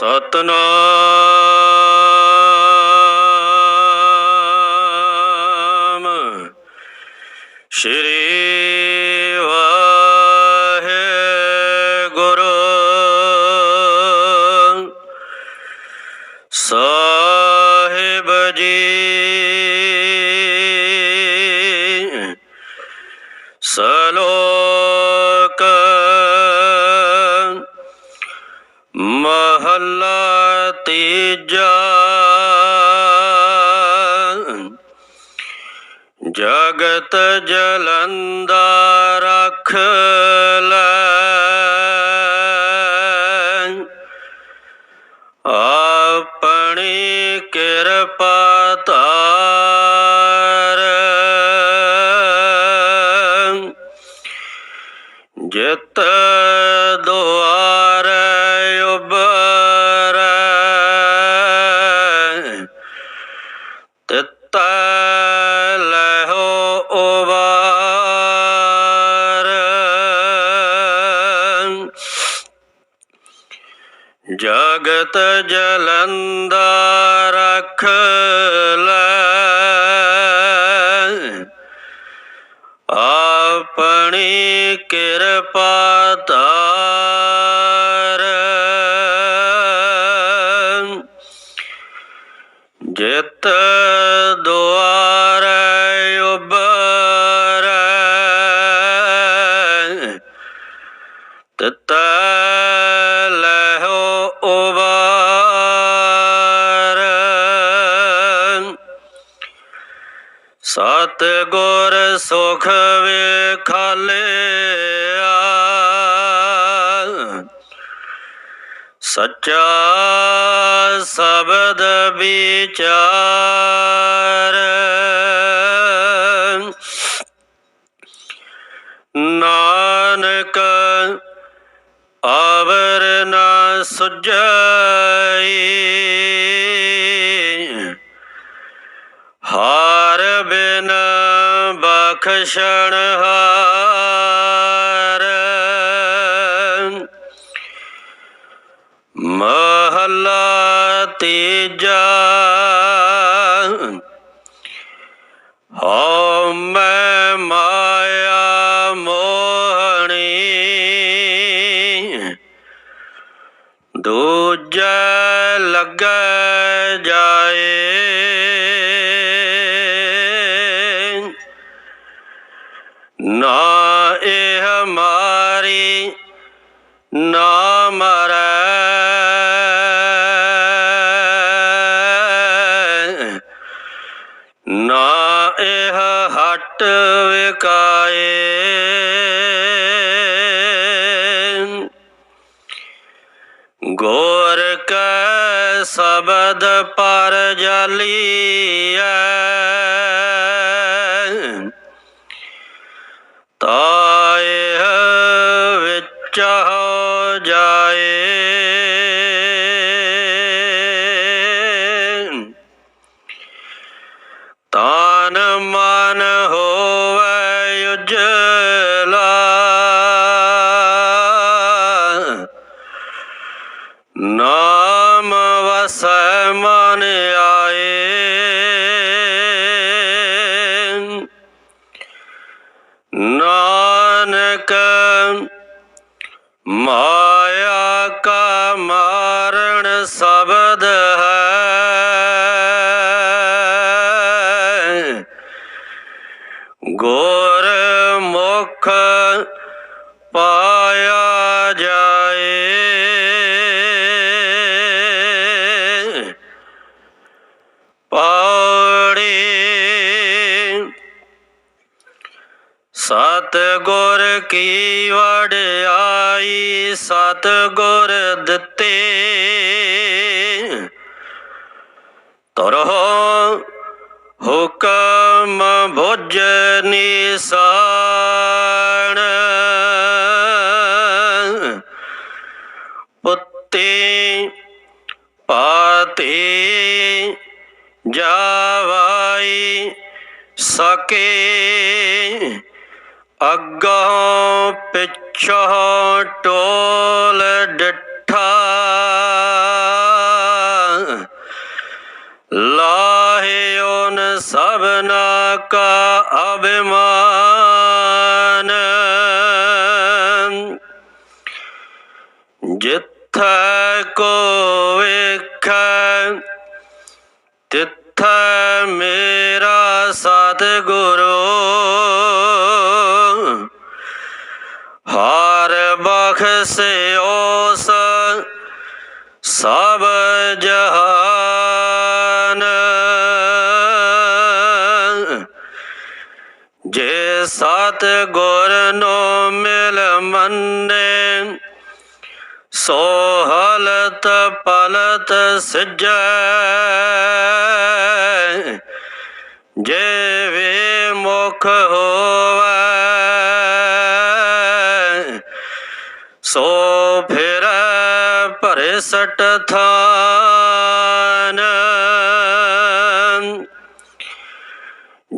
ਸਤਨਾਮ। ਮਹੱਲਾ ਤੀਜਾ। ਜਗਤ ਜਲੰਦਾ ਰਖ ਲੈ। ਆਪਣੀ ਕਿਰਪਾ ਧਾਰ ਜਗਤ ਜਲੰਦਾ ਰਖ ਲੈ। ਆਪਣੀ ਕਿਰਪਾ ਧਾਰ। ਜਿਤ ਸਤ ਗੁਰ ਸੁਖ ਵੇਖਾਲਿਆ ਸੱਚਾ ਸ਼ਬਦ ਵਿਚਾਰ। ਨਾਨਕ ਆਵਰ ਨਾ ਸੁਝਈ। ਹਾਰ ਬਿਨ ਬਖਸ਼ਣ ਹਾਰ। ਮਹੱਲਾ ਤੀਜਾ ਹਉ ਮੈਂ ਮਾਇਆ ਮੋਹਣੀ। ਦੂਜੈ ਲੱਗ ਜਾਏ। ਨਾ ਇਹ ਮਾਰੀ ਨਾ ਮਰੈ। ਨਾ ਇਹ ਹਟ ਵਿਕਾਏ। ਗੋਰ ਕੈ ਸ਼ਬਦ ਪਰ ਜਲੀਐ। ਤਾਏ ਵਿੱਚ ਹੋ ਜਾਏ। ਤਾਨ ਮਨ ਹੋਵੇ ਉਜਲਾ। ਨਾਮ ਵਸੈ ਮਾਇਆ ਕਾ ਮਾਰਨ ਸ਼ਬਦ ਹੈ। ਗੋਰ ਮੁਖ ਪਾਇਆ ਜਾਏ। ਪਾੜੀ ਸਤ ਗੁਰ ਕੀ ਵਡਿਆਈ ਸਤ ਗੁਰ ਦਿੱਤੇ। ਤਰਹੁ ਹੁਕਮ ਭੁਜ ਨਿਸਾਨ ਪੁੱਤੇ ਪਾਤੇ ਜਾਵਾਈ ਸਕੇ। ਅੱਗਾ ਪਿੱਛਾ ਟੋਲ ਡਿੱਠਾ। ਲਾਹੇ ਓਨ ਸਭਨਾ ਕਾ ਅਭਿਮਾਨ। ਜਿੱਥੇ ਕੋ ਵੇਖੈ, ਤਿੱਥੈ ਮੇਰਾ ਸਤਿਗੁਰੂ। ਹਰ ਬਖਸ਼ੇ ਉਸ ਸਭ ਜਹਾਨ। ਜੇ ਸਤ ਗੁਰ ਨੂੰ ਮਿਲ ਮੰਨੇ ਸੋ ਹਲਤ ਪਲਤ ਸਿਜੈ। ਜੇ ਵੇ ਮੁਖ ਹੋਵੈ ਸੋ ਫਿਰ ਭਰੇ ਸਟ ਥਾਨ।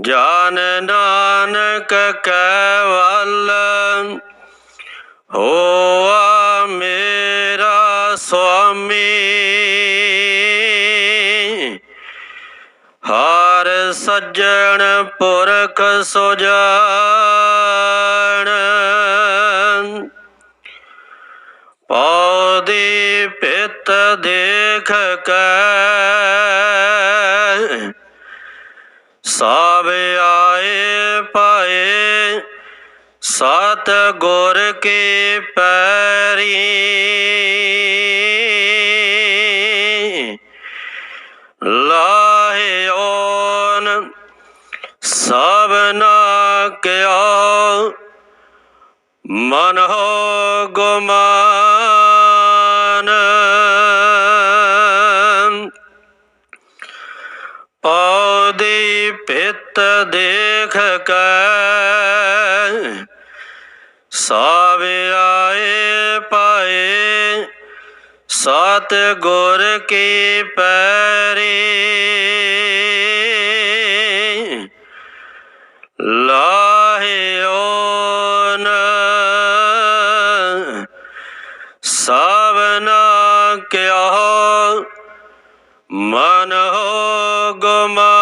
ਜਾਨ ਨਾਨਕ ਕੈ ਵੱਲ, ਹੋਆ ਮੇਰਾ ਸੁਆਮੀ। ਹਰ ਸੱਜਣ ਪੁਰਖ ਸੁਜਾਨ। ਪੌਦੀ ਪਿਤ ਦੇਖ ਕੇ ਸਭ ਆਏ ਪਾਏ ਸਤ ਗੁਰ ਕੀ ਪੈਰੀ। ਲਾਹੇ ਓਨ ਸਭਨਾ ਕਿਆ, ਮਨ ਹੋ ਗੁਮਾਨ ਦੇਖ ਕੇ ਆਏ ਪਾਏ ਸਤ ਗੁਰ ਕੀ ਪੈਰੀ। ਲਾਹੇ ਓਨ ਸਭਨਾ ਕਿਆ, ਮਨ ਹੋ ਗੁਮਾ